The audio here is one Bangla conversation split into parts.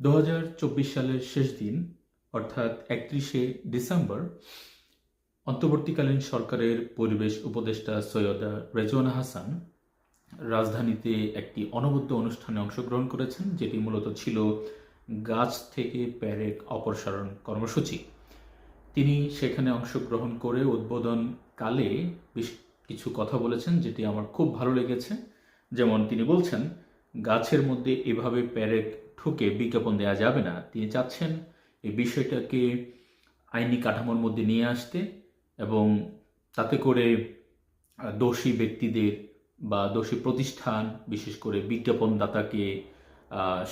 দু হাজার চব্বিশ সালের শেষ দিন, অর্থাৎ একত্রিশে ডিসেম্বর, অন্তর্বর্তীকালীন সরকারের পরিবেশ উপদেষ্টা সৈয়দা রেজওয়ানা হাসান রাজধানীতে একটি অনবদ্য অনুষ্ঠানে অংশগ্রহণ করেছেন, যেটি মূলত ছিল গাছ থেকে প্যারেক অপসারণ কর্মসূচি। তিনি সেখানে অংশগ্রহণ করে উদ্বোধন কালে বেশ কিছু কথা বলেছেন, যেটি আমার খুব ভালো লেগেছে। যেমন তিনি বলছেন, গাছের মধ্যে এভাবে প্যারেক ঠুকে বিজ্ঞাপন দেওয়া যাবে না। তিনি চাচ্ছেন এই বিষয়টাকে আইনি কাঠামোর মধ্যে নিয়ে আসতে এবং তাতে করে দোষী ব্যক্তিদের বা দোষী প্রতিষ্ঠান, বিশেষ করে বিজ্ঞাপনদাতাকে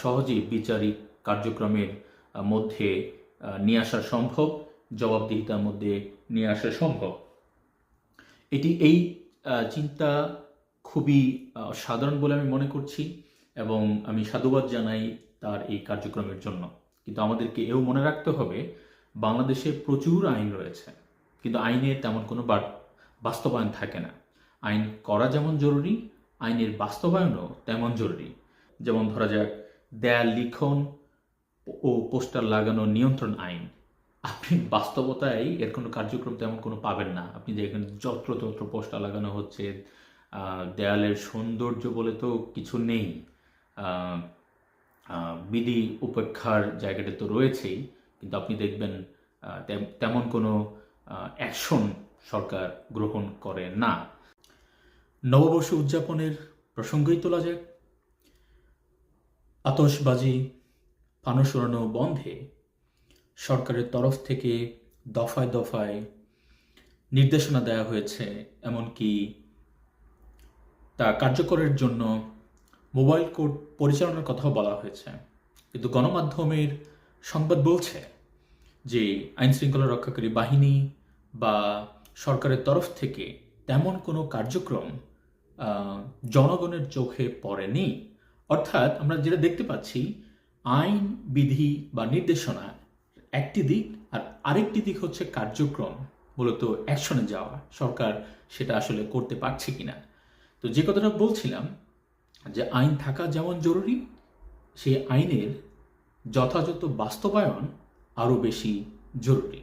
সহজেই বিচারিক কার্যক্রমের মধ্যে নিয়ে আসা সম্ভব, জবাবদিহিতার মধ্যে নিয়ে আসা সম্ভব। এটি এই চিন্তা খুবই সাধারণ বলে আমি মনে করছি এবং আমি সাধুবাদ জানাই তার এই কার্যক্রমের জন্য। কিন্তু আমাদেরকে এও মনে রাখতে হবে, বাংলাদেশে প্রচুর আইন রয়েছে। কিন্তু আইনের তেমন কোনো বাস্তবায়ন থাকে না। আইন করা যেমন জরুরি, আইনের বাস্তবায়নও তেমন জরুরি। যেমন ধরা যাক, দেয়াল লিখন ও পোস্টার লাগানো নিয়ন্ত্রণ আইন। আপনি বাস্তবতায় এর কোনো কার্যক্রম তেমন কোনো পাবেন না। আপনি দেখেন যত্রতত্র পোস্টার লাগানো হচ্ছে দেয়ালের সৌন্দর্য বলে তো কিছু নেই। বিধি উপেক্ষার জায়গাটা তো রয়েছেই, কিন্তু আপনি দেখবেন তেম- তেমন কোনো অ্যাকশন সরকার গ্রহণ করে না। নববর্ষ উদযাপনের প্রসঙ্গই তোলা যাক। আতশবাজি ফানুস উড়ানো বন্ধে সরকারের তরফ থেকে দফায় দফায় নির্দেশনা দেওয়া হয়েছে, এমনকি তা কার্যকরের জন্য মোবাইল কোড পরিচালনার কথাও বলা হয়েছে। কিন্তু গণমাধ্যমের সংবাদ বলছে যে আইন শৃঙ্খলা রক্ষাকারী বাহিনী বা সরকারের তরফ থেকে তেমন কোনো কার্যক্রম জনগণের চোখে পড়েনি। অর্থাৎ আমরা যেটা দেখতে পাচ্ছি, আইন, বিধি বা নির্দেশনা একটি দিক আর আরেকটি দিক হচ্ছে কার্যক্রম, মূলত অ্যাকশনে যাওয়া। সরকার সেটা আসলে করতে পারছে কিনা। তো যে কথাটা বলছিলাম যে আইন থাকা যেমন জরুরি সেই আইনের যথাযথ বাস্তবায়ন আরও বেশি জরুরি।